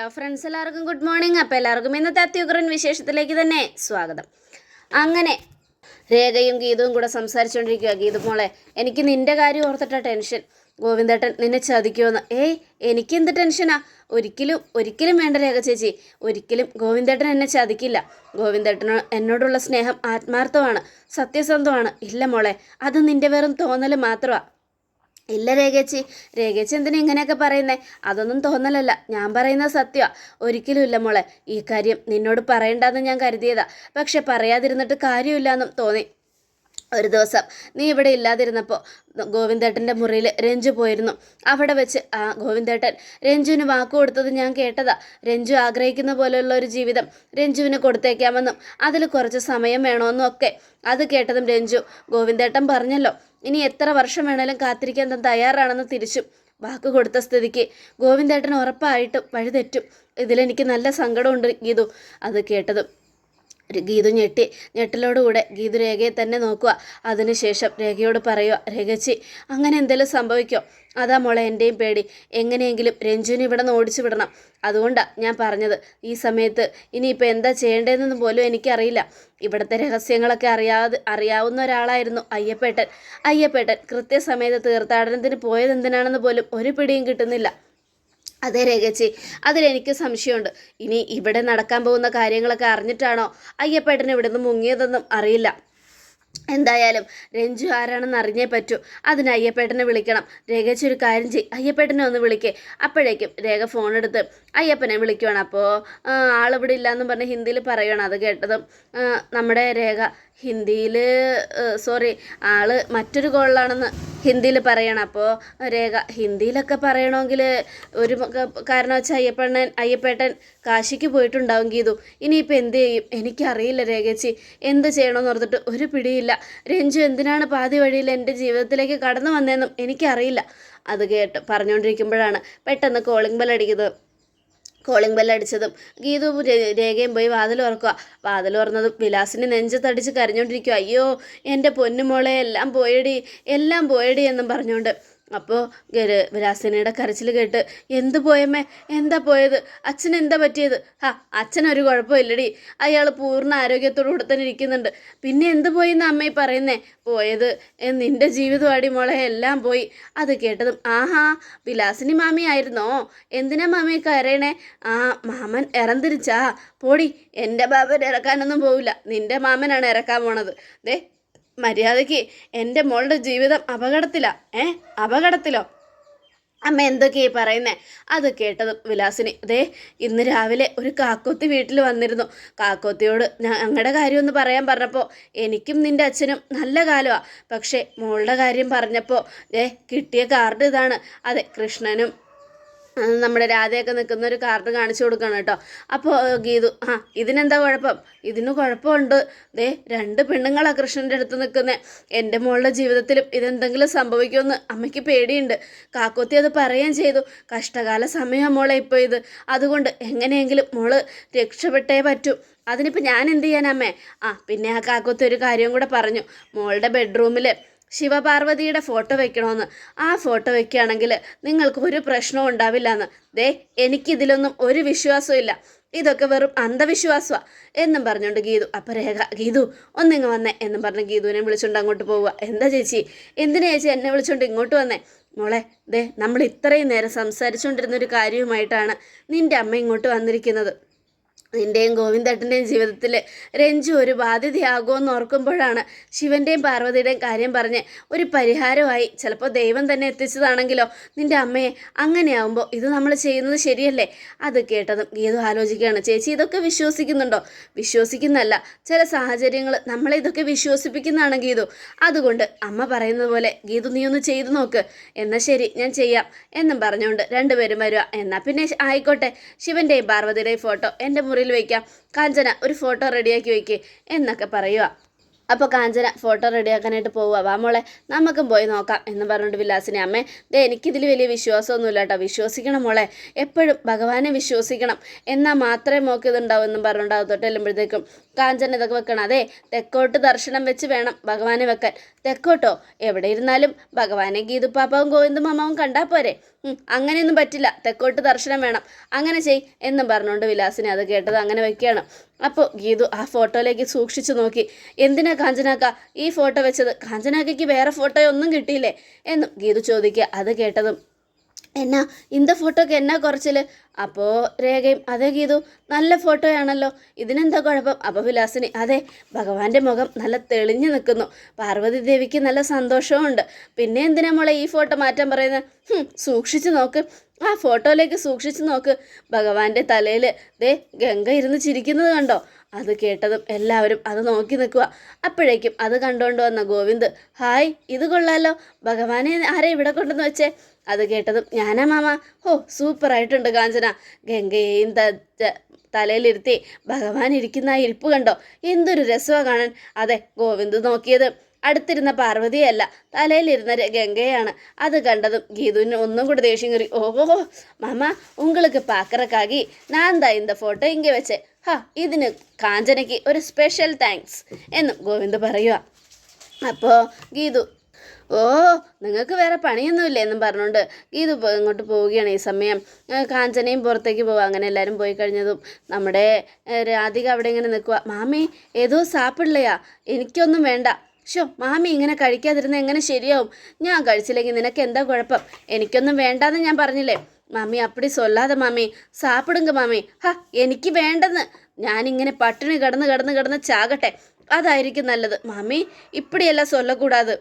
Hello friends എല്ലാവർക്കും good morning. അപ്പോൾ എല്ലാവർക്കും ഇന്നത്തെ അത്യുഗ്രൻ വിശേഷത്തിലേക്ക് തന്നെ സ്വാഗതം. അങ്ങനെ രേഖയും ഗീതവും കൂടെ സംസാരിച്ചുകൊണ്ടിരിക്കുക ഗീത മോളെ എനിക്ക് നിന്റെ കാര്യം ഓർത്തിട്ട ടെൻഷൻ. ഗോവിന്ദേട്ടൻ നിന്നെ ചതിക്കുമെന്ന് ഏയ് എനിക്കെന്ത് ടെൻഷനാ? ഒരിക്കലും ഒരിക്കലും വേണ്ട രേഖ ചേച്ചി. ഒരിക്കലും ഗോവിന്ദേട്ടൻ എന്നെ ചതിക്കില്ല. ഗോവിന്ദേട്ടൻ എന്നോടുള്ള സ്നേഹം ആത്മാർത്ഥമാണ് സത്യസന്ധമാണ്. ഇല്ല മോളെ അത് നിന്റെ വെറും തോന്നൽ മാത്രമാണ് ഇല്ല രേഖേച്ചി. രേഖേച്ചി എന്തിനാ ഇങ്ങനെയൊക്കെ പറയുന്നേ? അതൊന്നും തോന്നലല്ല. ഞാൻ പറയുന്ന സത്യമാണ് ഒരിക്കലും ഇല്ല മോളെ. ഈ കാര്യം നിന്നോട് പറയണ്ടെന്ന് ഞാൻ കരുതിയതാ. പക്ഷെ പറയാതിരുന്നിട്ട് കാര്യമില്ലെന്നും തോന്നി. ഒരു ദിവസം. നീ ഇവിടെ ഇല്ലാതിരുന്നപ്പോൾ ഗോവിന്ദേട്ടന്റെ മുറിയിൽ രഞ്ജു പോയിരുന്നു. അവിടെ വെച്ച് ആ ഗോവിന്ദേട്ടൻ രഞ്ജുവിന് വാക്ക് കൊടുത്തത് ഞാൻ കേട്ടതാ. രഞ്ജു ആഗ്രഹിക്കുന്ന പോലെയുള്ള ഒരു ജീവിതം രഞ്ജുവിന് കൊടുത്തേക്കാമെന്നും അതിൽ കുറച്ച് സമയം വേണമെന്നും ഒക്കെ. അത് കേട്ടതും രഞ്ജു ഗോവിന്ദേട്ടൻ പറഞ്ഞല്ലോ ഇനി എത്ര വർഷം വേണേലും കാത്തിരിക്കാൻ താൻ തയ്യാറാണെന്ന് തിരിച്ചു. വാക്ക് കൊടുത്ത സ്ഥിതിക്ക് ഗോവിന്ദേട്ടൻ ഉറപ്പായിട്ടും വഴിതെറ്റും. ഇതിലെനിക്ക് നല്ല സങ്കടമുണ്ട് ഗീതു അത് കേട്ടതും ഗീതു ഞെട്ടി ഞെട്ടലോടുകൂടെ ഗീതു രേഖയെ തന്നെ നോക്കുക. അതിനുശേഷം രേഖയോട് പറയുക രേഖച്ചി അങ്ങനെ എന്തെങ്കിലും സംഭവിക്കോ? അതാ മോളെ എന്റെയും പേടി. എങ്ങനെയെങ്കിലും രഞ്ജുവിനെ ഇവിടെ നിന്ന് ഓടിച്ചു വിടണം. അതുകൊണ്ടാണ് ഞാൻ പറഞ്ഞത്. ഈ സമയത്ത് ഇനിയിപ്പോൾ എന്താ ചെയ്യേണ്ടതെന്ന് പോലും എനിക്കറിയില്ല. ഇവിടുത്തെ രഹസ്യങ്ങളൊക്കെ അറിയാതെ അറിയാവുന്ന ഒരാളായിരുന്നു അയ്യപ്പേട്ടൻ. അയ്യപ്പേട്ടൻ കൃത്യസമയത്ത് തീർത്ഥാടനത്തിന് പോയത് എന്തിനാണെന്ന് പോലും ഒരു പിടിയും കിട്ടുന്നില്ല. അതെ രേഖച്ചി അതിലെനിക്ക് സംശയമുണ്ട്. ഇനി ഇവിടെ നടക്കാൻ പോകുന്ന കാര്യങ്ങളൊക്കെ അറിഞ്ഞിട്ടാണോ അയ്യപ്പേട്ടൻ ഇവിടെ നിന്ന് മുങ്ങിയതെന്നും അറിയില്ല. എന്തായാലും രഞ്ജു ആരാണെന്ന് അറിഞ്ഞേ പറ്റൂ. അതിന് അയ്യപ്പേട്ടനെ വിളിക്കണം. രേഖച്ചി ഒരു കാര്യം ചെയ് അയ്യപ്പേട്ടനെ ഒന്ന് വിളിക്കേ. അപ്പോഴേക്കും രേഖ ഫോൺ എടുത്ത് അയ്യപ്പനെ വിളിക്കുവാണ്. അപ്പോൾ ആളിവിടെ ഇല്ലയെന്നും പറഞ്ഞ് ഹിന്ദിയിൽ പറയുകയാണ് അത് കേട്ടതും നമ്മുടെ രേഖ ഹിന്ദിയിൽ സോറി ആൾ മറ്റൊരു കോളിലാണെന്ന് ഹിന്ദിയിൽ പറയണം. അപ്പോൾ രേഖ ഹിന്ദിയിലൊക്കെ പറയണമെങ്കിൽ ഒരു കാരണം വെച്ചാൽ അയ്യപ്പണ്ണൻ അയ്യപ്പേട്ടൻ കാശിക്ക് പോയിട്ടുണ്ടാവും ഗീതു. ഇനിയിപ്പോൾ എന്ത് ചെയ്യും? എനിക്കറിയില്ല രേഖച്ചി. എന്ത് ചെയ്യണമെന്ന് ഓർത്തിട്ട് ഒരു പിടിയില്ല. രഞ്ജു എന്തിനാണ് പാതി വഴിയിൽ എന്റെ ജീവിതത്തിലേക്ക് കടന്നു വന്നതെന്നും എനിക്കറിയില്ല. അത് കേട്ട് പറഞ്ഞുകൊണ്ടിരിക്കുമ്പോഴാണ് പെട്ടെന്ന് കോളിംഗ് ബെൽ അടിക്കുന്നത്. കോളിംഗ് ബെല്ലടിച്ചതും ഗീതു രേഖയും പോയി വാതിൽ ഉറക്കുക വാതിൽ ഉറന്നതും വിലാസിന് നെഞ്ചത്തടിച്ച് കരഞ്ഞുകൊണ്ടിരിക്കുക അയ്യോ എന്റെ പൊന്നുമോളെ എല്ലാം പോയടി എല്ലാം പോയടി എന്നും പറഞ്ഞുകൊണ്ട് അപ്പോൾ വിലാസിനിയുടെ കരച്ചിൽ കേട്ട് എന്ത് പോയമ്മേ? എന്താ പോയത്? അച്ഛൻ എന്താ പറ്റിയത്? ആ അച്ഛനൊരു കുഴപ്പമില്ലടി. അയാൾ പൂർണ ആരോഗ്യത്തോടു കൂടെ തന്നെ ഇരിക്കുന്നുണ്ട്. പിന്നെ എന്ത് പോയി എന്ന് അമ്മയെ പറയുന്നേ? പോയത് നിന്റെ ജീവിതമാടി മോളെ എല്ലാം പോയി. അത് കേട്ടതും ആഹാ വിലാസിനി മാമിയായിരുന്നോ എന്തിനാ മാമി കരയണേ? ആ മാമൻ ഇറന്തിരിച്ചാ പോടി എന്റെ ബാബൻ ഇറക്കാനൊന്നും പോവില്ല. നിന്റെ മാമനാണ് ഇറക്കാൻ പോണത്. ദേ മര്യാദയ്ക്ക് എന്റെ മോളുടെ ജീവിതം അപകടത്തിലാ. ഏ? അപകടത്തിലോ? അമ്മ എന്തൊക്കെയായി പറയുന്നേ? അത് കേട്ടതും വിലാസിനി ദേ ഇന്ന് രാവിലെ ഒരു കാക്കോത്തി വീട്ടിൽ വന്നിരുന്നു. കാക്കോത്തിയോട് ഞങ്ങളുടെ കാര്യം ഒന്ന് പറയാൻ പറഞ്ഞപ്പോൾ എനിക്കും നിന്റെ അച്ഛനും നല്ല കാലമാണ് പക്ഷേ മോളുടെ കാര്യം പറഞ്ഞപ്പോൾ ഏ കിട്ടിയ കാർഡ് ഇതാണ്. അതെ കൃഷ്ണനും നമ്മുടെ രാധയൊക്കെ നിൽക്കുന്ന ഒരു കാർഡ് കാണിച്ചു കൊടുക്കണം കേട്ടോ. അപ്പോൾ ഗീതു ആ ഇതിനെന്താ കുഴപ്പം? ഇതിന് കുഴപ്പമുണ്ട്. ദേ രണ്ട് പെണ്ണുങ്ങളാണ് കൃഷ്ണന്റെ അടുത്ത് നിൽക്കുന്നത് എന്റെ മോളുടെ ജീവിതത്തിലും ഇതെന്തെങ്കിലും സംഭവിക്കുമെന്ന് അമ്മയ്ക്ക് പേടിയുണ്ട്. കാക്കോത്തി അത് പറയുകയും ചെയ്തു. കഷ്ടകാല സമയമാണ് മോളെ ഇപ്പോൾ ഇത്. അതുകൊണ്ട് എങ്ങനെയെങ്കിലും മോൾ രക്ഷപ്പെട്ടേ പറ്റൂ. അതിനിപ്പോൾ ഞാൻ എന്ത് ചെയ്യാനമ്മേ ആ പിന്നെ ആ കാക്കോത്തി ഒരു കാര്യം കൂടെ പറഞ്ഞു. മോളുടെ ബെഡ്റൂമിൽ ശിവപാർവതിയുടെ ഫോട്ടോ വെക്കണമെന്ന് ആ ഫോട്ടോ വെക്കുകയാണെങ്കിൽ നിങ്ങൾക്ക് ഒരു പ്രശ്നവും ഉണ്ടാവില്ല എന്ന് ദേ എനിക്കിതിലൊന്നും ഒരു വിശ്വാസവും ഇല്ല. ഇതൊക്കെ വെറും അന്ധവിശ്വാസമാണ് എന്നും പറഞ്ഞുകൊണ്ട് ഗീതു അപ്പം രേഖ ഗീതു ഒന്നിങ്ങ് വന്നേ എന്നും പറഞ്ഞ് ഗീതുവിനെ വിളിച്ചുകൊണ്ട് അങ്ങോട്ട് പോവുക എന്താ ചേച്ചി? എന്തിനാ ചേച്ചി എന്നെ വിളിച്ചുകൊണ്ട് ഇങ്ങോട്ട് വന്നേ? മോളെ ദേ നമ്മൾ ഇത്രയും നേരം സംസാരിച്ചുകൊണ്ടിരുന്ന ഒരു കാര്യവുമായിട്ടാണ് നിന്റെ അമ്മ ഇങ്ങോട്ട് വന്നിരിക്കുന്നത്. നിന്റെയും ഗോവിന്ദേട്ടന്റെയും ജീവിതത്തിൽ രഞ്ജു ഒരു ബാധ്യതയാകുമെന്ന് ഓർക്കുമ്പോഴാണ് ശിവന്റെയും പാർവതിയുടെയും കാര്യം പറഞ്ഞ് ഒരു പരിഹാരമായി ചിലപ്പോൾ ദൈവം തന്നെ എത്തിച്ചതാണെങ്കിലോ നിന്റെ അമ്മയെ അങ്ങനെയാവുമ്പോൾ ഇത് നമ്മൾ ചെയ്യുന്നത് ശരിയല്ലേ? അത് കേട്ടതും ഗീതു ആലോചിക്കുകയാണ്. ചേച്ചി ഇതൊക്കെ വിശ്വസിക്കുന്നുണ്ടോ? വിശ്വസിക്കുന്നല്ല. ചില സാഹചര്യങ്ങൾ നമ്മളെ ഇതൊക്കെ വിശ്വസിപ്പിക്കുന്നതാണ് ഗീതു. അതുകൊണ്ട് അമ്മ പറയുന്നത് പോലെ ഗീതു നീ ഒന്ന് ചെയ്തു നോക്ക്. എന്നാൽ ശരി ഞാൻ ചെയ്യാം എന്നും പറഞ്ഞുകൊണ്ട് രണ്ടുപേരും വരിക എന്നാൽ പിന്നെ ആയിക്കോട്ടെ. ശിവന്റെയും പാർവതിയുടെയും ഫോട്ടോ എന്റെ മുറിയിൽ വയ്ക്കാം കാഞ്ചന ഒരു ഫോട്ടോ റെഡിയാക്കി വയ്ക്കേ എന്നൊക്കെ പറയുക അപ്പോൾ കാഞ്ചന ഫോട്ടോ റെഡിയാക്കാനായിട്ട് പോവുക വാ മോളെ നമുക്കും പോയി നോക്കാം എന്ന് പറഞ്ഞുകൊണ്ട് വിലാസിനെ അമ്മേ ദേ എനിക്കിതിൽ വലിയ വിശ്വാസമൊന്നുമില്ല കേട്ടോ വിശ്വസിക്കണം മോളെ. എപ്പോഴും ഭഗവാനെ വിശ്വസിക്കണം. എന്നാൽ മാത്രമേ മോക്ക് ഇതുണ്ടാവും എന്നും പറഞ്ഞുകൊണ്ട് അകത്തോട്ട് ചെല്ലുമ്പോഴത്തേക്കും കാഞ്ചന ഇതൊക്കെ വെക്കണം അതെ തെക്കോട്ട് ദർശനം വെച്ച് വേണം ഭഗവാനെ വെക്കാൻ. തെക്കോട്ടോ? എവിടെ ഇരുന്നാലും ഭഗവാനെ ഗീതുപ്പാപ്പാവും ഗോവിന്ദും അമ്മാവും കണ്ടാൽ പോരെ. "ഉം, അങ്ങനെയൊന്നും പറ്റില്ല. തെക്കോട്ട് ദർശനം വേണം. അങ്ങനെ ചെയ് എന്നും പറഞ്ഞുകൊണ്ട് വിലാസിനെ അത് കേട്ടത് അങ്ങനെ വെക്കുകയാണ്. അപ്പോൾ ഗീതു ആ ഫോട്ടോയിലേക്ക് സൂക്ഷിച്ചു നോക്കി. എന്തിനാ കാഞ്ചനാക്ക ഈ ഫോട്ടോ വെച്ചത്? കാഞ്ചനാക്കയ്ക്ക് വേറെ ഫോട്ടോയൊന്നും കിട്ടിയില്ലേ? എന്നും ഗീതു ചോദിക്കുക. അത് കേട്ടതും എന്നാ ഇന്ത ഫോട്ടോക്ക് എന്നാ കുറച്ചിൽ അപ്പോൾ രേഖയും അതേ ഗീതു നല്ല ഫോട്ടോയാണല്ലോ ഇതിനെന്താ കുഴപ്പം? അപ്പോൾ വിലാസിനി അതെ ഭഗവാന്റെ മുഖം നല്ല തെളിഞ്ഞു നിൽക്കുന്നു. പാർവതി ദേവിക്ക് നല്ല സന്തോഷവുമുണ്ട്. പിന്നെ എന്തിനാ മോളെ ഈ ഫോട്ടോ മാറ്റാൻ പറയുന്നത് സൂക്ഷിച്ചു നോക്ക്. ആ ഫോട്ടോയിലേക്ക് സൂക്ഷിച്ചു നോക്ക്. ഭഗവാന്റെ തലയിൽ ദേ ഗംഗ ഇരുന്ന് ചിരിക്കുന്നത് കണ്ടോ? അത് കേട്ടതും എല്ലാവരും അത് നോക്കി നിൽക്കുക. അപ്പോഴേക്കും അത് കണ്ടുകൊണ്ട് വന്ന ഗോവിന്ദ് ഹായ് ഇത് കൊള്ളാലോ. ഭഗവാനെ ആരെ ഇവിടെ കൊണ്ടെന്ന് വെച്ചേ? അത് കേട്ടതും ഞാനാ മാമ. ഹോ സൂപ്പറായിട്ടുണ്ട് കാഞ്ചന. ഗംഗയെയും തലയിലിരുത്തി ഭഗവാൻ ഇരിക്കുന്ന ആ ഇരിപ്പ് കണ്ടോ? എന്തൊരു രസമാണ് കാണാൻ. അതെ ഗോവിന്ദ് നോക്കിയത്. അടുത്തിരുന്ന പാർവതിയല്ല തലയിലിരുന്ന ഗംഗയാണ്. അത് കണ്ടതും ഗീതുവിന് ഒന്നും കൂടി ദേഷ്യം കയറി ഓഹോ മാമ ഉങ്ങൾക്ക് പാക്കറക്കാകി ഞാൻ താ ഇന്ന ഫോട്ടോ ഇങ്ങനെ വെച്ച്. ഹാ ഇതിന് കാഞ്ചനയ്ക്ക് ഒരു സ്പെഷ്യൽ താങ്ക്സ് എന്നും ഗോവിന്ദ് പറയുക അപ്പോൾ ഗീതു ഓ നിങ്ങൾക്ക് വേറെ പണിയൊന്നുമില്ല എന്നും പറഞ്ഞുകൊണ്ട് ഗീതു ഇങ്ങോട്ട് പോവുകയാണ് ഈ സമയം. കാഞ്ചനയും പുറത്തേക്ക് പോവുക അങ്ങനെ എല്ലാവരും പോയി കഴിഞ്ഞതും നമ്മുടെ രാധിക അവിടെ ഇങ്ങനെ നിൽക്കുക മാമി ഏതോ സാപ്പിള്ളയാ. എനിക്കൊന്നും വേണ്ട. ഷോ മാമി ഇങ്ങനെ കഴിക്കാതിരുന്ന എങ്ങനെ ശരിയാവും? ഞാൻ കഴിച്ചില്ലെങ്കിൽ നിനക്ക് എന്താ കുഴപ്പം? എനിക്കൊന്നും വേണ്ടാന്ന് ഞാൻ പറഞ്ഞില്ലേ? മാമി അപ്പടി സൊല്ലാതെ മാമി. സാപ്പിടുങ്ക മാമി. ഹ എനിക്ക് വേണ്ടെന്ന്. ഞാനിങ്ങനെ പട്ടിണി കിടന്ന് കിടന്ന് കിടന്ന് ചാകട്ടെ. അതായിരിക്കും നല്ലത്. മാമി ഇപ്പടിയല്ല സൊല്ലക്കൂടാതെ.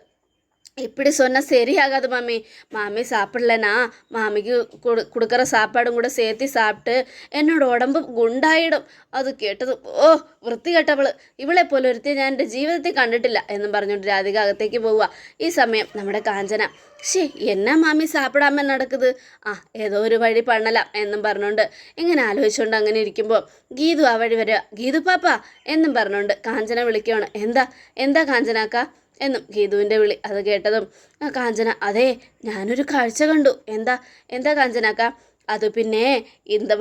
இப்படி சொன்னால் சரியாகாது மாமி மாமி சாப்பிடலனா மாமிக்கு கொடு கொடுக்குற சாப்பாடும் கூட சேர்த்து சாப்பிட்டு എന്നോട് ഉടമ്പ് ഗുണ്ടായിടും അത് കേട്ടത് ഓ വൃത്തികെട്ടവള് ഇവളെ പോലെ ഒരുത്തി ഞാൻ എൻ്റെ ജീവിതത്തിൽ കണ്ടിട്ടില്ല എന്നും പറഞ്ഞുകൊണ്ട് രാധിക അകത്തേക്ക് പോവുക ഈ സമയം നമ്മുടെ കാഞ്ചന ഷേ എന്നാ മാമി സാപ്പിടാമ നടക്കുന്നത് ആ ഏതോ ഒരു വഴി പണ്ണലാം എന്നും പറഞ്ഞുകൊണ്ട് ഇങ്ങനെ ആലോചിച്ചുകൊണ്ട് അങ്ങനെ ഇരിക്കുമ്പോൾ ഗീതു ആ വഴി വരിക ഗീതു പാപ്പ എന്നും പറഞ്ഞുകൊണ്ട് കാഞ്ചന വിളിക്കുകയാണ് എന്താ എന്താ കാഞ്ചനാക്ക എന്നും ഗീതുവിന്റെ വിളി അത് കേട്ടതും കാഞ്ചന അതെ ഞാനൊരു കാഴ്ച കണ്ടു. എന്താ എന്താ കാഞ്ചനക്ക? അത് പിന്നെ ഇന്ത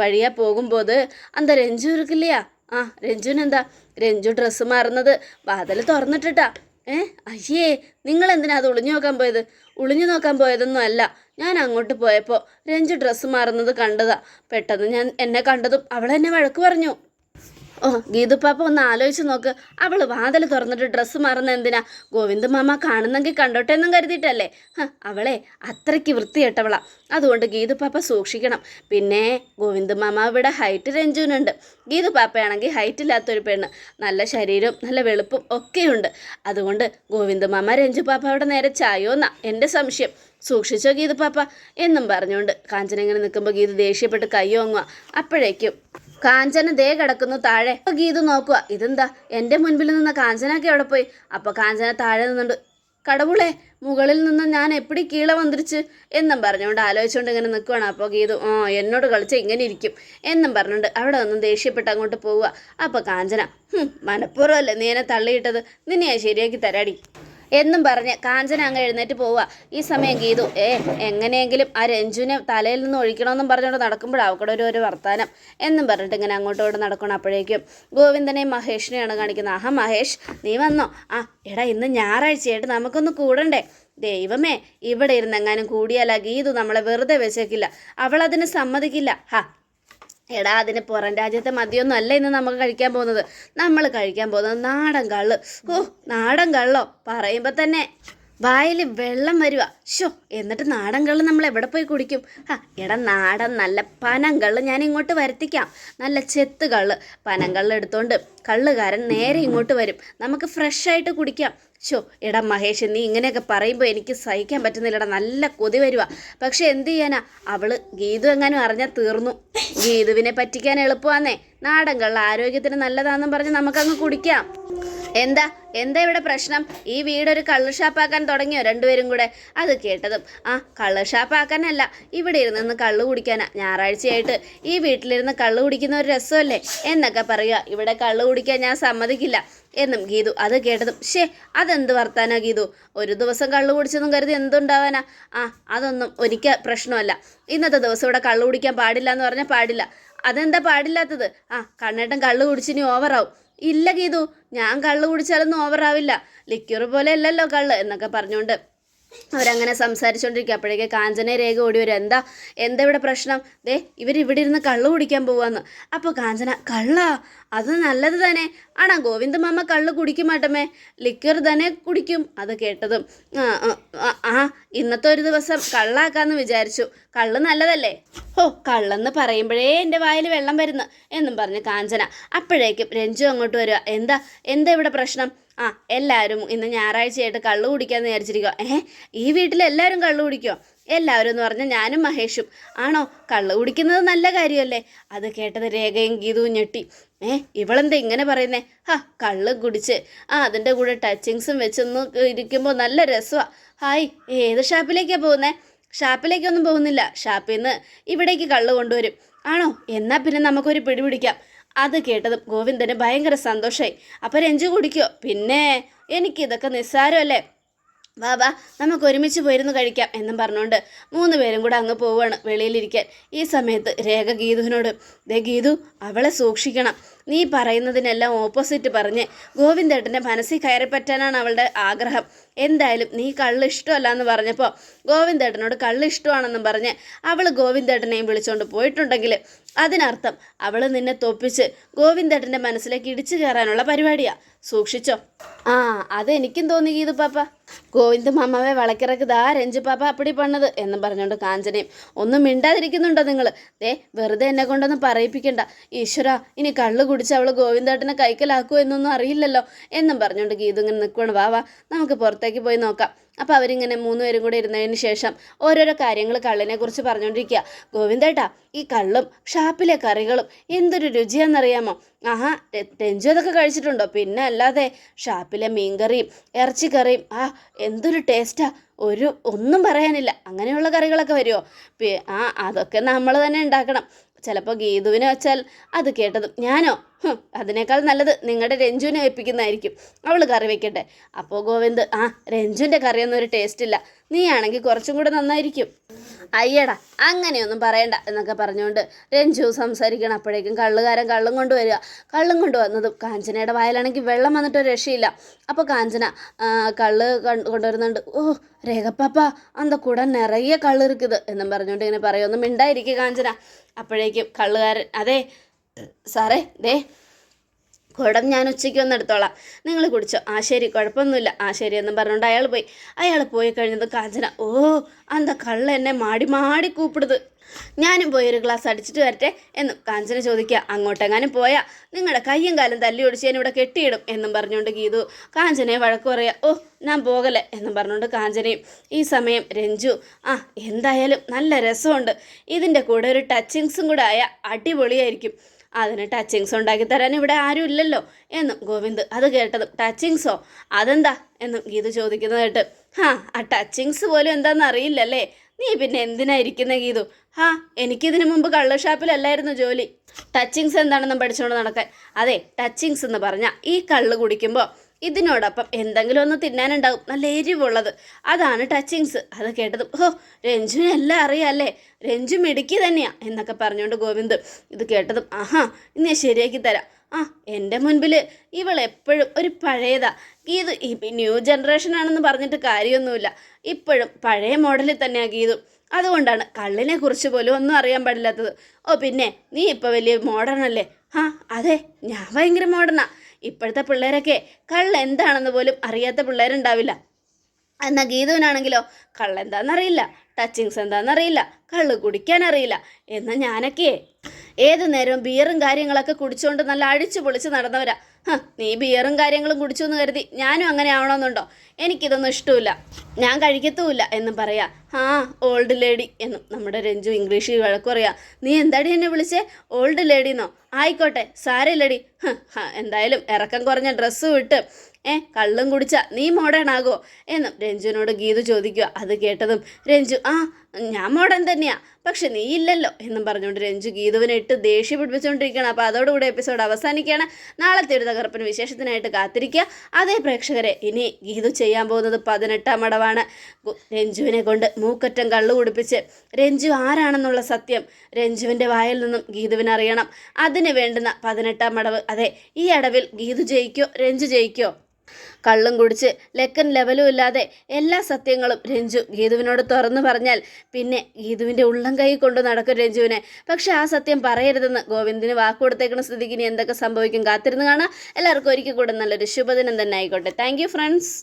വഴിയാ പോകുമ്പോൾ അന്ത രഞ്ജു ഇരിക്കില്ലയാ. ആ രഞ്ജുവിന് എന്താ? രഞ്ജു ഡ്രസ്സ് മാറുന്നത് വാതിൽ തുറന്നിട്ടിട്ടാ. ഏ അയ്യേ നിങ്ങൾ എന്തിനാ അത് ഒളിഞ്ഞു നോക്കാൻ പോയത്? ഒളിഞ്ഞു നോക്കാൻ പോയതൊന്നും അല്ല. ഞാൻ അങ്ങോട്ട് പോയപ്പോൾ രഞ്ജു ഡ്രസ്സ് മാറുന്നത് കണ്ടതാ. പെട്ടെന്ന് ഞാൻ എന്നെ കണ്ടതും അവളെന്നെ വഴക്ക് പറഞ്ഞു. ഓ ഗീതുപ്പാപ്പ ഒന്ന് ആലോചിച്ച് നോക്ക്. അവൾ വാതിൽ തുറന്നിട്ട് ഡ്രസ്സ് മാറുന്ന എന്തിനാ? ഗോവിന്ദ മാമ കാണുന്നെങ്കിൽ കണ്ടോട്ടെ എന്നും കരുതിയിട്ടല്ലേ? അവളെ അത്രയ്ക്ക് വൃത്തികെട്ടവളാ. അതുകൊണ്ട് ഗീതുപ്പാപ്പ സൂക്ഷിക്കണം. പിന്നെ ഗോവിന്ദ മാമ ഇവിടെ ഹൈറ്റ് രഞ്ജുവിനുണ്ട്. ഗീതുപ്പാപ്പയാണെങ്കിൽ ഹൈറ്റ് ഇല്ലാത്തൊരു പെണ്ണ്. നല്ല ശരീരവും നല്ല വെളുപ്പും ഒക്കെയുണ്ട്. അതുകൊണ്ട് ഗോവിന്ദ മാമ രഞ്ജു പാപ്പ അവിടെ നേരെ ചായോന്നാ. എന്റെ സംശയം. സൂക്ഷിച്ചോ ഗീതുപ്പാപ്പ? പാപ്പ എന്നും പറഞ്ഞുകൊണ്ട് കാഞ്ചന ഇങ്ങനെ നിൽക്കുമ്പോൾ ഗീത് ദേഷ്യപ്പെട്ട് കയ്യോങ്ങുക അപ്പോഴേക്കും കാഞ്ചന ദേ കിടക്കുന്നു താഴെ. അപ്പൊ ഗീതു നോക്കുക ഇതെന്താ? എന്റെ മുൻപിൽ നിന്ന കാഞ്ചനൊക്കെ എവിടെ പോയി? അപ്പൊ കാഞ്ചന താഴെ നിന്നുണ്ട്. കടവുളെ മുകളിൽ നിന്ന് ഞാൻ എപ്പിടി കീഴെ വന്നിരിച്ച് എന്നും പറഞ്ഞുകൊണ്ട് ആലോചിച്ചുകൊണ്ട് ഇങ്ങനെ നിൽക്കുകയാണ് അപ്പോൾ ഗീതു ആ എന്നോട് കളിച്ച് ഇങ്ങനെ ഇരിക്കും. എന്നും പറഞ്ഞുകൊണ്ട് അവിടെ നിന്ന് ദേഷ്യപ്പെട്ട് അങ്ങോട്ട് പോവുക അപ്പോൾ കാഞ്ചന "ഹും, മനഃപൂർവമല്ലേ നീ എന്നെ തള്ളിയിട്ടത്? നിന്നെ ശരിയാക്കി തരാടി. എന്നും പറഞ്ഞ് കാഞ്ചന അങ്ങ് എഴുന്നേറ്റ് പോവുക. ഈ സമയം ഗീതു ഏ എങ്ങനെയെങ്കിലും ആ രഞ്ജുവിനെ തലയിൽ നിന്ന് ഒഴിക്കണമെന്നും പറഞ്ഞുകൊണ്ട് നടക്കുമ്പോഴാണ് അവിടെ ഒരു ഒരു വർത്താനം? എന്നും പറഞ്ഞിട്ട് ഇങ്ങനെ അങ്ങോട്ടോട്ട് നടക്കണം അപ്പോഴേക്കും. ഗോവിന്ദനെയും മഹേഷിനെയാണ് കാണിക്കുന്നത്. ആഹാ മഹേഷ് നീ വന്നോ? ആ എടാ ഇന്ന് ഞായറാഴ്ചയായിട്ട് നമുക്കൊന്ന് കൂടണ്ടേ? ദൈവമേ ഇവിടെ ഇരുന്നെങ്ങാനും കൂടിയാലാ ഗീതു നമ്മളെ വെറുതെ വെച്ചേക്കില്ല. അവളതിന് സമ്മതിക്കില്ല. ഹാ എടാ അതിന് പുറം രാജ്യത്തെ മദ്യമൊന്നും അല്ല ഇന്ന് നമുക്ക് കഴിക്കാൻ പോകുന്നത്. നമ്മൾ കഴിക്കാൻ പോകുന്നത് നാടൻ കള്ള്. ഓ നാടൻ കള്ളോ? പറയുമ്പോൾ തന്നെ വായിൽ വെള്ളം വരുക ഷോ എന്നിട്ട് നാടൻ കള്ള് നമ്മൾ എവിടെ പോയി കുടിക്കും? ആ എടാ നാടൻ നല്ല പനം കള്ള് ഞാൻ ഇങ്ങോട്ട് വരുത്തിക്കാം. നല്ല ചെത്ത് കള്ള്. പനം കള്ള് എടുത്തോണ്ട് കള്ളുകാരൻ നേരെ ഇങ്ങോട്ട് വരും. നമുക്ക് ഫ്രഷ് ആയിട്ട് കുടിക്കാം. ഷോ എടാ മഹേഷ് നീ ഇങ്ങനെയൊക്കെ പറയുമ്പോൾ എനിക്ക് സഹിക്കാൻ പറ്റുന്നില്ലടാ നല്ല കൊതി വരുക പക്ഷെ എന്ത് ചെയ്യാനാ? അവൾ ഗീതു എങ്ങാനും അറിഞ്ഞാൽ തീർന്നു. ഗീതുവിനെ പറ്റിക്കാൻ എളുപ്പമാന്നേ. നാടൻ കള്ള ആരോഗ്യത്തിന് നല്ലതാണെന്നും പറഞ്ഞ് നമുക്കങ്ങ് കുടിക്കാം. എന്താ? എന്താ ഇവിടെ പ്രശ്നം? ഈ വീടൊരു കള്ള് ഷാപ്പാക്കാൻ തുടങ്ങിയോ രണ്ടുപേരും കൂടെ? അത് കേട്ടതും ആ കള്ള് ഷാപ്പാക്കാനല്ല. ഇവിടെ ഇരുന്ന് കള്ള് കുടിക്കാനാ. ഞായറാഴ്ചയായിട്ട് ഈ വീട്ടിലിരുന്ന് കള്ള് കുടിക്കുന്ന ഒരു രസമല്ലേ? എന്നൊക്കെ പറയുക. ഇവിടെ കള്ള് കുടിക്കാൻ ഞാൻ സമ്മതിക്കില്ല. എന്നും ഗീതു അത് കേട്ടതും. ഷേ അതെന്ത് വർത്താനാ ഗീതു? ഒരു ദിവസം കള്ളു കുടിച്ചെന്നും കരുതി എന്തുണ്ടാവാനാ? ആ അതൊന്നും ഒരിക്കൽ പ്രശ്നമല്ല. ഇന്നത്തെ ദിവസം ഇവിടെ കള്ളു കുടിക്കാൻ പാടില്ല എന്ന് പറഞ്ഞാൽ പാടില്ല. അതെന്താ പാടില്ലാത്തത്? ആ കണ്ണേട്ടൻ കള്ളു കുടിച്ചിനി ഓവറാവും. ഇല്ല ഗീതു ഞാൻ കള്ളു കുടിച്ചാലൊന്നും ഓവറാവില്ല. ലിക്യൂർ പോലെ അല്ലല്ലോ കള്ള് എന്നൊക്കെ പറഞ്ഞുകൊണ്ട് അവരങ്ങനെ സംസാരിച്ചുകൊണ്ടിരിക്കുക അപ്പോഴേക്ക് കാഞ്ചന രേഖ ഓടി വരും. എന്താ? എന്താ ഇവിടെ പ്രശ്നം? ദേ ഇവരിവിടെ ഇരുന്ന് കള്ളു കുടിക്കാൻ പോവാന്ന്. അപ്പോൾ കാഞ്ചന കള്ളാ? അത് നല്ലത് തന്നെ. ആണാ ഗോവിന്ദ മാമ കള്ള് കുടിക്കും മാട്ടമേ ലിക്വർ തന്നെ കുടിക്കും. അത് കേട്ടതും ആ ഇന്നത്തെ ഒരു ദിവസം കള്ളാക്കാന്ന് വിചാരിച്ചു. കള്ള് നല്ലതല്ലേ? ഓ കള്ളെന്ന് പറയുമ്പോഴേ എന്റെ വായിൽ വെള്ളം വരുന്നു എന്നും പറഞ്ഞ് കാഞ്ചന. അപ്പോഴേക്കും രഞ്ജു അങ്ങോട്ട് വരിക. എന്താ? എന്താ ഇവിടെ പ്രശ്നം? ആ എല്ലാവരും ഇന്ന് ഞായറാഴ്ചയായിട്ട് കള്ളു കുടിക്കാമെന്ന് വിചാരിച്ചിരിക്കുക ഏഹ് ഈ വീട്ടിൽ എല്ലാവരും കള്ളു കുടിക്കുമോ എല്ലാവരും എന്ന് പറഞ്ഞാൽ ഞാനും മഹേഷും. ആണോ? കള്ളു കുടിക്കുന്നത് നല്ല കാര്യമല്ലേ? അത് കേട്ടത് രേഖയും ഗീതവും ഞെട്ടി. ഏ ഇവളെന്താ ഇങ്ങനെ പറയുന്നേ? ഹാ കള്ള് കുടിച്ച്. ആ അതിന്റെ കൂടെ ടച്ചിങ്സും വെച്ചൊന്ന് ഇരിക്കുമ്പോൾ നല്ല രസമാണ് ഹായ് ഏത് ഷാപ്പിലേക്കാണ് പോകുന്നേ? ഷാപ്പിലേക്കൊന്നും പോകുന്നില്ല. ഷാപ്പിൽ നിന്ന് ഇവിടേക്ക് കള്ള് കൊണ്ടുവരും. ആണോ? എന്നാൽ പിന്നെ നമുക്കൊരു പിടി പിടിക്കാം. അത് കേട്ടതും ഗോവിന്ദന് ഭയങ്കര സന്തോഷമായി അപ്പം രഞ്ജു കുടിക്കോ? പിന്നെ എനിക്കിതൊക്കെ നിസ്സാരമല്ലേ? വാ വാ നമുക്ക് ഒരുമിച്ച് പോയിരുന്നു കഴിക്കാം എന്നും പറഞ്ഞുകൊണ്ട് മൂന്ന് പേരും കൂടെ അങ്ങ് പോവുകയാണ് വെളിയിലിരിക്കാൻ. ഈ സമയത്ത് രേഖ ഗീതുവിനോട് ദേ ഗീതു അവളെ സൂക്ഷിക്കണം. നീ പറയുന്നതിനെല്ലാം ഓപ്പോസിറ്റ് പറഞ്ഞ് ഗോവിന്ദേട്ടന്റെ മനസ്സിൽ കയറി പറ്റാനാണ് അവളുടെ ആഗ്രഹം. എന്തായാലും നീ കള്ള് ഇഷ്ടമല്ല എന്ന് പറഞ്ഞപ്പോൾ ഗോവിന്ദേട്ടനോട് കള്ള് ഇഷ്ടമാണെന്നും പറഞ്ഞ് അവൾ ഗോവിന്ദേട്ടനെയും വിളിച്ചുകൊണ്ട് പോയിട്ടുണ്ടെങ്കിൽ അതിനർത്ഥം അവൾ നിന്നെ തൊപ്പിച്ച് ഗോവിന്ദേട്ടന്റെ മനസ്സിലേക്ക് ഇടിച്ചു കയറാനുള്ള പരിപാടിയാണ് സൂക്ഷിച്ചോ? ആ അതെനിക്കും തോന്നി ഗീതു പാപ്പ ഗോവിന്ദ മാമാവെ വളക്കിറക്ക് ദാ രഞ്ജു പാപ്പ അപ്പടി പണത് എന്നും പറഞ്ഞുകൊണ്ട് കാഞ്ചനയും ഒന്നും മിണ്ടാതിരിക്കുന്നുണ്ടോ നിങ്ങൾ ദേ വെറുതെ എന്നെ കൊണ്ടൊന്നും പറയിപ്പിക്കണ്ട. ഈശ്വര ഇനി കള്ള് കുടിച്ച് അവൾ ഗോവിന്ദേട്ടനെ കൈക്കലാക്കുമോ എന്നൊന്നും അറിയില്ലല്ലോ എന്നും പറഞ്ഞുകൊണ്ട് ഗീതു ഇങ്ങനെ നിൽക്കുകയാണ് വാ വാ നമുക്ക് പുറത്തേക്ക് പോയി നോക്കാം. അപ്പോൾ അവരിങ്ങനെ മൂന്നുപേരും കൂടെ ഇരുന്നതിന് ശേഷം ഓരോരോ കാര്യങ്ങൾ കള്ളിനെക്കുറിച്ച് പറഞ്ഞുകൊണ്ടിരിക്കുക ഗോവിന്ദേട്ടാ ഈ കള്ളും ഷാപ്പിലെ കറികളും എന്തൊരു രുചിയാണെന്നറിയാമോ? ആഹാ രഞ്ജു അതൊക്കെ കഴിച്ചിട്ടുണ്ടോ? പിന്നെ അല്ലാതെ ഷാപ്പിലെ മീൻകറിയും ഇറച്ചിക്കറിയും ആ എന്തൊരു ടേസ്റ്റാ. ഒരു ഒന്നും പറയാനില്ല. അങ്ങനെയുള്ള കറികളൊക്കെ വരുമോ ആ അതൊക്കെ നമ്മൾ തന്നെ ഉണ്ടാക്കണം. ചിലപ്പോൾ ഗീതുവിനെ വെച്ചാൽ അത് കേട്ടതും. ഞാനോ? അതിനേക്കാൾ നല്ലത് നിങ്ങളുടെ രഞ്ജുവിനെ ഏൽപ്പിക്കുന്നതായിരിക്കും അവൾ കറി വെക്കട്ടെ. അപ്പോൾ ഗോവിന്ദ് ആ രഞ്ജുവിന്റെ കറിയൊന്നും ഒരു ടേസ്റ്റ് ഇല്ല. നീയാണെങ്കിൽ കുറച്ചും കൂടെ നന്നായിരിക്കും. അയ്യടാ അങ്ങനെയൊന്നും പറയണ്ട എന്നൊക്കെ പറഞ്ഞുകൊണ്ട് രഞ്ജു സംസാരിക്കണം. അപ്പോഴേക്കും കള്ളുകാരൻ കള്ളും കൊണ്ടുവരിക. കള്ളും കൊണ്ടുവന്നതും കാഞ്ചനയുടെ വായിലാണെങ്കിൽ വെള്ളം വന്നിട്ട് രക്ഷയില്ല. അപ്പോൾ കാഞ്ചന കള്ള് കണ്ട് കൊണ്ടുവരുന്നുണ്ട്. ഓ രേഖപ്പാപ്പ അന്ത കൂടെ നിറയെ കള്ള് എന്നും പറഞ്ഞുകൊണ്ട് ഇങ്ങനെ പറയുമൊന്നും മിണ്ടായിരിക്കും കാഞ്ചന. അപ്പോഴേക്കും കള്ളുകാരൻ അതെ സാറേ ദേ കുടം ഞാൻ ഉച്ചയ്ക്ക് വന്ന് എടുത്തോളാം. നിങ്ങൾ കുടിച്ചോ. ആ ശരി കുഴപ്പമൊന്നുമില്ല. ആ ശരി എന്നും പറഞ്ഞുകൊണ്ട് അയാൾ പോയി. അയാൾ പോയി കഴിഞ്ഞത് കാഞ്ചന ഓ അന്ത കള്ള എന്നെ മാടി മാടി കൂപ്പിടുത്. ഞാനും പോയി ഒരു ഗ്ലാസ് അടിച്ചിട്ട് വരട്ടെ എന്നും കാഞ്ചന ചോദിക്കുക. അങ്ങോട്ടെങ്ങാനും പോയാ? നിങ്ങളുടെ കയ്യും കാലും തല്ലി ഒടിച്ച് ഞാൻ ഇവിടെ കെട്ടിയിടും എന്നും പറഞ്ഞുകൊണ്ട് ഗീതു കാഞ്ചനയെ വഴക്ക് പറയാ ഓ ഞാൻ പോകല എന്നും പറഞ്ഞുകൊണ്ട് കാഞ്ചനയും ഈ സമയം രഞ്ജു ആ എന്തായാലും നല്ല രസമുണ്ട്. ഇതിന്റെ കൂടെ ഒരു ടച്ചിങ്സും കൂടെ ആയ അടിപൊളിയായിരിക്കും. അതിന് ടച്ചിങ്സ് ഉണ്ടാക്കി തരാൻ ഇവിടെ ആരും ഇല്ലല്ലോ എന്നും ഗോവിന്ദ് അത് കേട്ടതും ടച്ചിങ്സോ അതെന്താ? എന്നും ഗീതു ചോദിക്കുന്നത് കേട്ട് ഹാ ആ ടച്ചിങ്സ് പോലും എന്താണെന്ന് അറിയില്ലല്ലേ? നീ പിന്നെ എന്തിനാ ഇരിക്കുന്ന ഗീതു? ഹാ എനിക്കിതിനു മുമ്പ് കള്ള് ഷാപ്പിലല്ലായിരുന്നു ജോലി. ടച്ചിങ്സ് എന്താണെന്നും പഠിച്ചുകൊണ്ട് നടക്കാൻ. അതെ ടച്ചിങ്സ് എന്ന് പറഞ്ഞാൽ ഈ കള്ള് കുടിക്കുമ്പോൾ ഇതിനോടൊപ്പം എന്തെങ്കിലും ഒന്ന് തിന്നാനുണ്ടാവും. നല്ല എരിവുള്ളത്. അതാണ് ടച്ചിങ്സ് അത് കേട്ടതും ഓ രഞ്ജുവിന് എല്ലാം അറിയാല്ലേ? രഞ്ജു മിടുക്കി തന്നെയാ എന്നൊക്കെ പറഞ്ഞുകൊണ്ട് ഗോവിന്ദ് ഇത് കേട്ടതും ആഹാ ഞാൻ ശരിയാക്കി തരാം. ആ എന്റെ മുൻപിൽ ഇവൾ എപ്പോഴും ഒരു പഴയതാ. ഗീതു ഈ ന്യൂ ജനറേഷൻ ആണെന്ന് പറഞ്ഞിട്ട് കാര്യമൊന്നുമില്ല. ഇപ്പോഴും പഴയ മോഡലിൽ തന്നെയാണ് ഗീതു. അതുകൊണ്ടാണ് കള്ളിനെ കുറിച്ച് പോലും ഒന്നും അറിയാൻ പാടില്ലാത്തത്. ഓ പിന്നെ നീ ഇപ്പോൾ വലിയ മോഡേൺ അല്ലേ? ആ അതെ ഞാൻ ഭയങ്കര മോഡേണാ ഇപ്പോഴത്തെ പിള്ളേരൊക്കെ കള്ള് എന്താണെന്ന് പോലും അറിയാത്ത പിള്ളേരുണ്ടാവില്ല. എന്നാൽ ഗീതുവിനാണെങ്കിലോ കള്ള എന്താണെന്നറിയില്ല ടച്ചിങ്സ് എന്താണെന്നറിയില്ല കള്ള് കുടിക്കാൻ അറിയില്ല എന്നാൽ ഞാനൊക്കെ ഏത് നേരവും ബിയറും കാര്യങ്ങളൊക്കെ കുടിച്ചുകൊണ്ട് നല്ല അടിച്ചു പൊളിച്ച് നടന്നവരാ. നീ ബിയറും കാര്യങ്ങളും കുടിച്ചു എന്ന് കരുതി ഞാനും അങ്ങനെ ആവണമെന്നുണ്ടോ? എനിക്കിതൊന്നും ഇഷ്ടമില്ല ഞാൻ കഴിക്കത്തുമില്ല എന്നും പറയാ. ആ ഓൾഡ് ലേഡി എന്നും നമ്മുടെ രഞ്ജു ഇംഗ്ലീഷിൽ വഴക്കു പറയാ. നീ എന്താടി എന്നെ വിളിച്ചേ? ഓൾഡ് ലേഡിന്നോ ആയിക്കോട്ടെ ഹ, എന്തായാലും ഇറക്കം കുറഞ്ഞ ഡ്രസ്സും ഇട്ട് ഏ കള്ളും കുടിച്ച നീ മോഡേൺ ആകോ എന്നും രഞ്ജുവിനോട് ഗീതു ചോദിക്കുക. അത് കേട്ടതും രഞ്ജു ആ ഞാൻ മോഡൻ തന്നെയാ പക്ഷെ നീ ഇല്ലല്ലോ എന്നും പറഞ്ഞുകൊണ്ട് രഞ്ജു ഗീതുവിനെ ഇട്ട് ദേഷ്യം പിടിപ്പിച്ചുകൊണ്ടിരിക്കുകയാണ്. അപ്പോൾ അതോടുകൂടി എപ്പിസോഡ് അവസാനിക്കുകയാണ്. നാളത്തെ ഒരു തകർപ്പൻ വിശേഷത്തിനായിട്ട് കാത്തിരിക്കുക. അതേ പ്രേക്ഷകരെ ഇനി ഗീതു ചെയ്യാൻ പോകുന്നത് പതിനെട്ടാം അടവാണ്. രഞ്ജുവിനെ കൊണ്ട് മൂക്കറ്റം കള്ളു കുടിപ്പിച്ച് രഞ്ജു ആരാണെന്നുള്ള സത്യം രഞ്ജുവിന്റെ വായിൽ നിന്നും ഗീതുവിന് അറിയണം. അതിന് വേണ്ടുന്ന പതിനെട്ടാം അടവ്. അതെ ഈ അടവിൽ ഗീതു ജയിക്കോ രഞ്ജു ജയിക്കോ? കള്ളും കുടിച്ച് ലെക്കൻ ലെവലും ഇല്ലാതെ എല്ലാ സത്യങ്ങളും രഞ്ജു ഗീതുവിനോട് തുറന്നു പറഞ്ഞാൽ പിന്നെ ഗീതുവിന്റെ ഉള്ളം കൈ കൊണ്ടു നടക്കും രഞ്ജുവിനെ. പക്ഷെ ആ സത്യം പറയരുതെന്ന് ഗോവിന്ദിന് വാക്കുകൊടുത്തേക്കുന്ന സ്ഥിതിക്ക് ഇനി എന്തൊക്കെ സംഭവിക്കും കാത്തിരുന്ന് കാണാം. എല്ലാവർക്കും ഒരിക്കൽ കൂടെ നല്ലൊരു ശുഭദിനം തന്നെ ആയിക്കോട്ടെ. Thank friends